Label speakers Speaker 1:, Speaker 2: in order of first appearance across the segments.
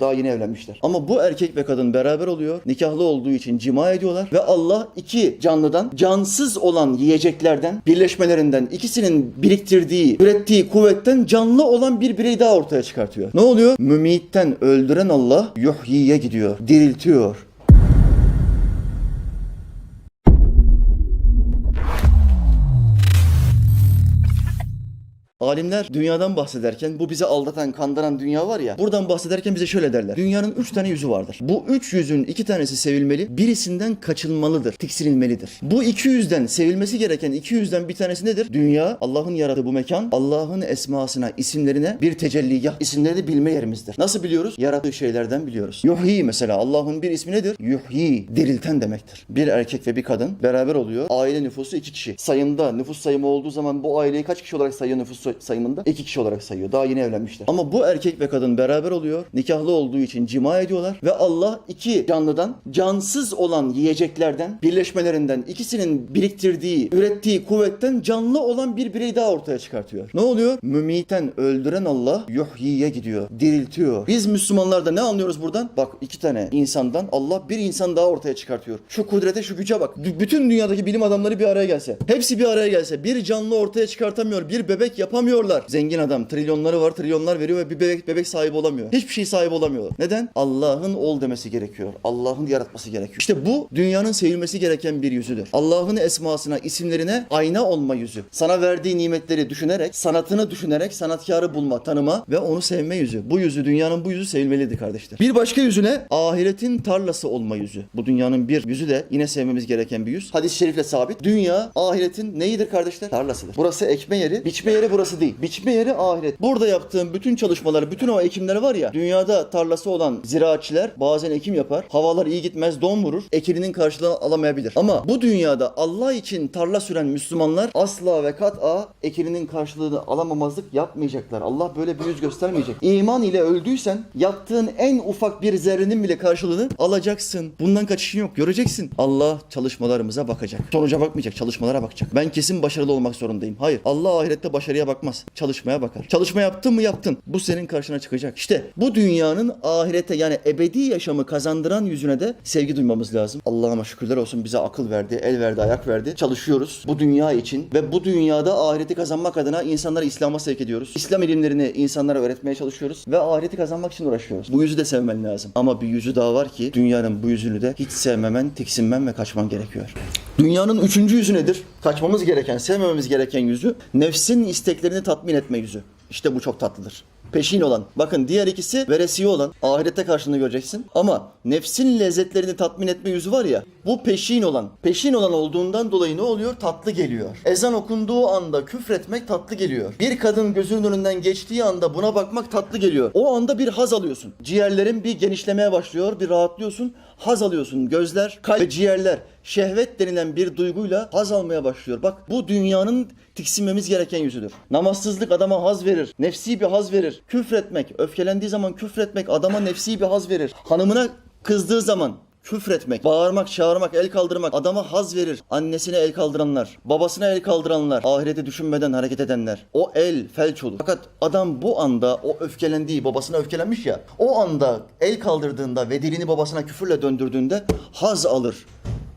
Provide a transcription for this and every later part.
Speaker 1: Daha yeni evlenmişler. Ama bu erkek ve kadın beraber oluyor. Nikahlı olduğu için cima ediyorlar. Ve Allah iki canlıdan, cansız olan yiyeceklerden, birleşmelerinden, ikisinin biriktirdiği, ürettiği kuvvetten canlı olan bir birey daha ortaya çıkartıyor. Ne oluyor? Mümitten öldüren Allah yuhyiye gidiyor. Diriltiyor. Alimler dünyadan bahsederken bu bizi aldatan, kandıran dünya var ya. Buradan bahsederken bize şöyle derler. Dünyanın üç tane yüzü vardır. Bu üç yüzün iki tanesi sevilmeli, birisinden kaçınmalıdır, tiksinilmelidir. Bu iki yüzden sevilmesi gereken iki yüzden bir tanesi nedir? Dünya, Allah'ın yarattığı bu mekan, Allah'ın esmasına, isimlerine bir tecelliyah, isimlerini bilme yerimizdir. Nasıl biliyoruz? Yarattığı şeylerden biliyoruz. Yuhyi mesela Allah'ın bir ismi nedir? Yuhyi, dirilten demektir. Bir erkek ve bir kadın beraber oluyor. Aile nüfusu iki kişi. Sayımda nüfus sayımı olduğu zaman bu aileyi kaç kişi olarak sayıyor nüfus sayımında? İki kişi olarak sayıyor. Daha yeni evlenmişler. Ama bu erkek ve kadın beraber oluyor. Nikahlı olduğu için cima ediyorlar. Ve Allah iki canlıdan, cansız olan yiyeceklerden, birleşmelerinden, ikisinin biriktirdiği, ürettiği kuvvetten canlı olan bir birey daha ortaya çıkartıyor. Ne oluyor? Mümiten öldüren Allah yuhyiye gidiyor. Diriltiyor. Biz Müslümanlar da ne anlıyoruz buradan? Bak iki tane insandan Allah bir insan daha ortaya çıkartıyor. Şu kudrete, şu güce bak. D- bütün dünyadaki bilim adamları bir araya gelse. Hepsi bir araya gelse. Bir canlı ortaya çıkartamıyor. Bir bebek yapamıyorlar. Zengin adam trilyonları var, trilyonlar veriyor ve bir bebek bebek sahibi olamıyor. Hiçbir şey sahibi olamıyorlar. Neden? Allah'ın ol demesi gerekiyor. Allah'ın yaratması gerekiyor. İşte bu dünyanın sevilmesi gereken bir yüzüdür. Allah'ın esmasına, isimlerine ayna olma yüzü. Sana verdiği nimetleri düşünerek, sanatını düşünerek sanatkarı bulma, tanıma ve onu sevme yüzü. Bu yüzü, dünyanın bu yüzü sevilmelidir kardeşler. Bir başka yüzüne ahiretin tarlası olma yüzü. Bu dünyanın bir yüzü de yine sevmemiz gereken bir yüz. Hadis-i şerifle sabit. Dünya ahiretin neyidir kardeşler? Tarlasıdır. Burası ekme yeri, biçme yeri burası değil. Biçme yeri ahiret. Burada yaptığım bütün çalışmalar, bütün o ekimler var ya, dünyada tarlası olan ziraatçiler bazen ekim yapar. Havalar iyi gitmez, don vurur. Ekilinin karşılığını alamayabilir. Ama bu dünyada Allah için tarla süren Müslümanlar asla ve kat'a ekilinin karşılığını alamamazlık yapmayacaklar. Allah böyle bir yüz göstermeyecek. İman ile öldüysen yaptığın en ufak bir zerrenin bile karşılığını alacaksın. Bundan kaçışın yok. Göreceksin. Allah çalışmalarımıza bakacak. Sonuca bakmayacak, çalışmalara bakacak. Ben kesin başarılı olmak zorundayım. Hayır. Allah ahirette başarıya bakmaz. Çalışmaya bakar. Çalışma yaptın mı yaptın. Bu senin karşına çıkacak. İşte bu dünyanın ahirete yani ebedi yaşamı kazandıran yüzüne de sevgi duymamız lazım. Allah'ıma şükürler olsun bize akıl verdi, el verdi, ayak verdi. Çalışıyoruz bu dünya için ve bu dünyada ahireti kazanmak adına insanları İslam'a sevk ediyoruz. İslam ilimlerini insanlara öğretmeye çalışıyoruz ve ahireti kazanmak için uğraşıyoruz. Bu yüzü de sevmen lazım. Ama bir yüzü daha var ki dünyanın bu yüzünü de hiç sevmemen, tiksinmen ve kaçman gerekiyor. Dünyanın üçüncü yüzü nedir? Kaçmamız gereken, sevmememiz gereken yüzü nefsin isteklerini tatmin etme yüzü. İşte bu çok tatlıdır. Peşin olan. Bakın diğer ikisi veresiye olan. Ahirette karşılığını göreceksin. Ama nefsin lezzetlerini tatmin etme yüzü var ya. Bu peşin olan. Peşin olan olduğundan dolayı ne oluyor? Tatlı geliyor. Ezan okunduğu anda küfretmek tatlı geliyor. Bir kadın gözünün önünden geçtiği anda buna bakmak tatlı geliyor. O anda bir haz alıyorsun. Ciğerlerin bir genişlemeye başlıyor. Bir rahatlıyorsun. Haz alıyorsun. Gözler, kalp ve ciğerler şehvet denilen bir duyguyla haz almaya başlıyor. Bak bu dünyanın tiksinmemiz gereken yüzüdür. Namazsızlık adama haz verir. Nefsi bir haz verir. Küfretmek, öfkelendiği zaman küfretmek adama nefsi bir haz verir. Hanımına kızdığı zaman küfretmek, bağırmak, çağırmak, el kaldırmak adama haz verir. Annesine el kaldıranlar, babasına el kaldıranlar, ahireti düşünmeden hareket edenler. O el felç olur. Fakat adam bu anda o öfkelendiği, babasına öfkelenmiş ya, o anda el kaldırdığında ve dilini babasına küfürle döndürdüğünde haz alır.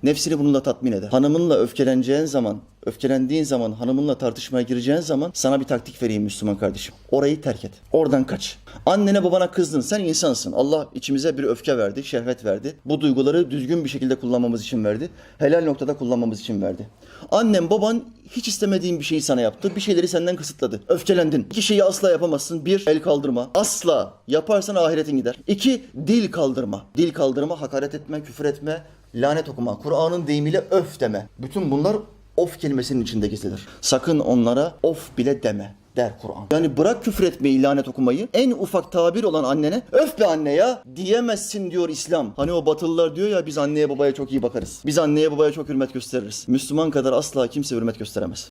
Speaker 1: Nefsini bununla tatmin eder. Hanımınla öfkeleneceğin zaman, öfkelendiğin zaman, hanımınla tartışmaya gireceğin zaman sana bir taktik vereyim Müslüman kardeşim. Orayı terk et. Oradan kaç. Annene babana kızdın. Sen insansın. Allah içimize bir öfke verdi, şehvet verdi. Bu duyguları düzgün bir şekilde kullanmamız için verdi. Helal noktada kullanmamız için verdi. Annem, baban hiç istemediğin bir şeyi sana yaptı. Bir şeyleri senden kısıtladı. Öfkelendin. İki şeyi asla yapamazsın. Bir, el kaldırma. Asla. Yaparsan ahiretin gider. İki, dil kaldırma. Dil kaldırma, hakaret etme, küfür etme, lanet okuma. Kur'an'ın deyimiyle öf deme. Bütün bunlar of kelimesinin içinde gizlidir. Sakın onlara of bile deme der Kur'an. Yani bırak küfür etmeyi, lanet okumayı. En ufak tabir olan annene öf be anne ya diyemezsin diyor İslam. Hani o batılılar diyor ya biz anneye babaya çok iyi bakarız. Biz anneye babaya çok hürmet gösteririz. Müslüman kadar asla kimse hürmet gösteremez.